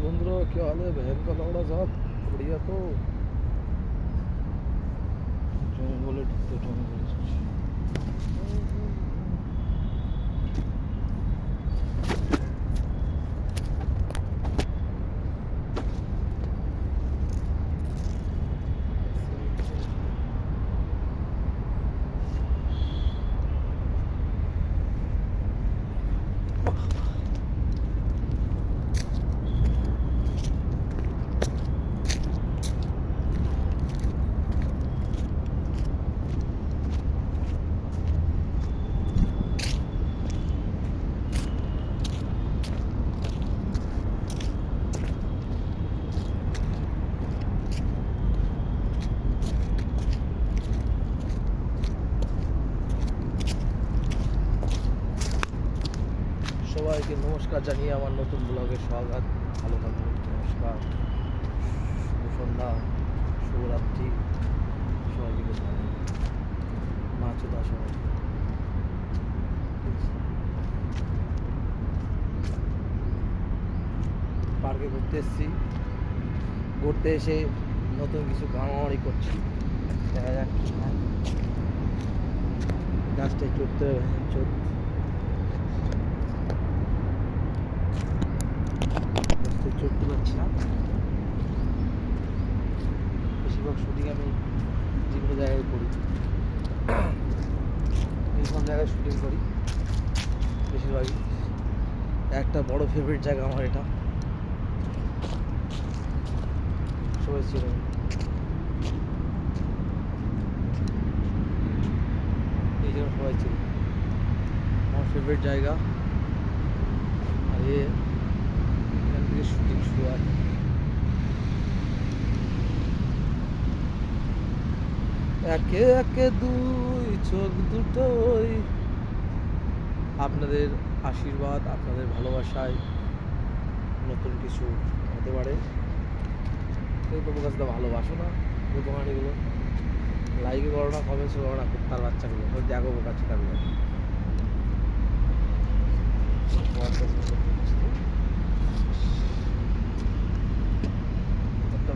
बंदरों क्या हाल है बहन का लौड़ा साहब बढ़िया तो बोले ठीक तो बोले সবাইকে নমস্কার জানিয়ে আমার নতুন ব্লগে স্বাগত। ভালো থাকুন, নমস্কার। শুভ সন্ধ্যা, শুভরাত্রি। সবাইকে গুড মর্নিং মা চোদা সবাই পার্কে ঘুরতে এসেছি। ঘুরতে এসে নতুন কিছু গাড়ি করছি। দেখা যাক। হয়। গাছটায় চড়তে চড়তে পারছি না। বেশিরভাগ শুটিং আমি যেগুলো জায়গায় করি। এইসব জায়গায় শুটিং করি, বেশিরভাগই। একটা বড় ফেভারিট জায়গা আমার এটা। সবাই চেনে। এই জন্য সবাই চেনে। আমার ফেভারিট জায়গা। আর এ থেকে শুটিং শুরু হয়। একে একে দুই, চোখ দুটোই আপনাদের আশীর্বাদ, আপনাদের ভালোবাসায় নতুন কিছু হতে পারে। কেউ তো কাছে ভালোবাসো না দোকানিগুলো লাইকে করো না কমেন্টস করো না, কুত্তার বাচ্চাগুলো। দেখো বোকাচ্ছে থাকবে तो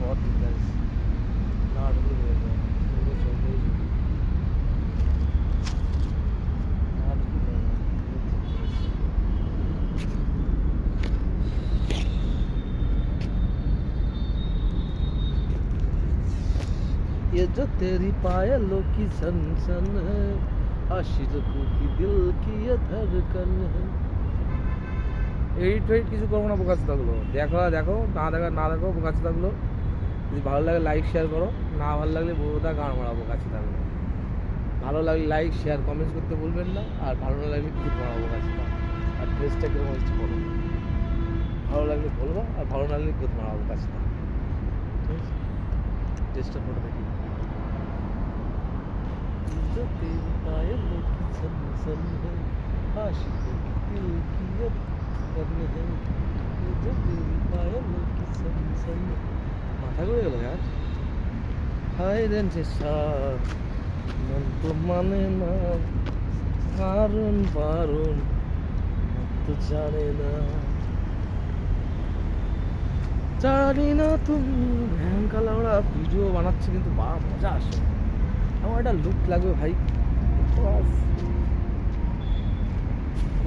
ये जो तेरी पायलों की सनसन है आशीर्वाद की दिल की ये धड़कन है। এডিট ফেডিট কিছু করবো না বোকাচ্ছে থাকলো দেখো দেখো না দেখা না দেখো বোকাচ্ছে থাকলো যদি ভালো লাগে লাইক শেয়ার করো না ভালো লাগলে বোধা গান মারা বোকাচ্ছে থাকলো ভালো লাগলে লাইক শেয়ার কমেন্টস করতে ভুলবেন না আর ভালো না লাগলে কিছু মারা বোকাচ্ছে থাকলো আর ড্রেসটা কিরকম হচ্ছে বলো ভালো লাগলে বলবো আর ভালো না লাগলে কুদ মারা বোকাচ্ছে থাকলো ঠিক আছে ড্রেসটা ফটো দেখি जो तेरी पायलों की सन सन है आशिकों की दिल की ये মাথা ঘুরে গেল আর হায় রেন সে মন তো মানে না, কারণ বারণ। তো জানে না জানি না তুমি ভ্যান ওরা ভিডিও বানাচ্ছে, কিন্তু বা মজা আসে। আমার একটা লুক লাগবে ভাই।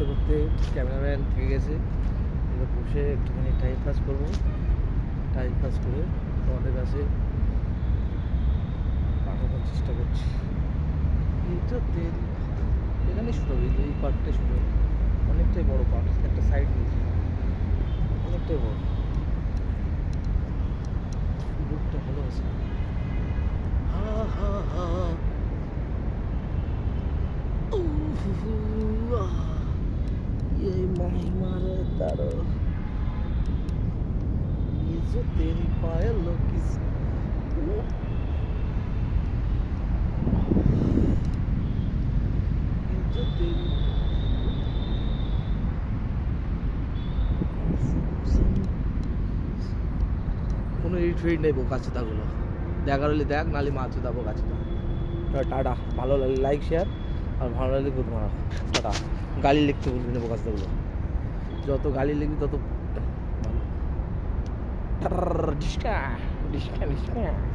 করতে করতে ক্যামেরাম্যান থেকে গেছে। এবার বসে একটুখানি টাইম পাস করব। টাইম পাস করে তোমাদের কাছে পাঠানোর চেষ্টা করছি। এটা তেরি এখানে শুরু হবে, এই পার্কটাই শুরু হবে। অনেকটাই বড় পার্ক একটা সাইড নিয়েছে। অনেকটাই বড়। লুকটা ভালো আছে। হা হা হা। উহ, হু, আহ। ये महिमा रे तारो ये जो तेरी पायलों की ये जो तेरी কোনো ইট ফিট নেই বোকা চোদাগুলো দেখার হলে দেখ নালে মা চোদা বোকা চোদা টাটা ভালো লাগলে লাইক শেয়ার আর ভালো লাগলে গুড মারা টাটা গালি লিখতে বলবি না বোকা চোদাগুলো যত গালি লিখবি তত ডিসকা ডিসকা ডিসকা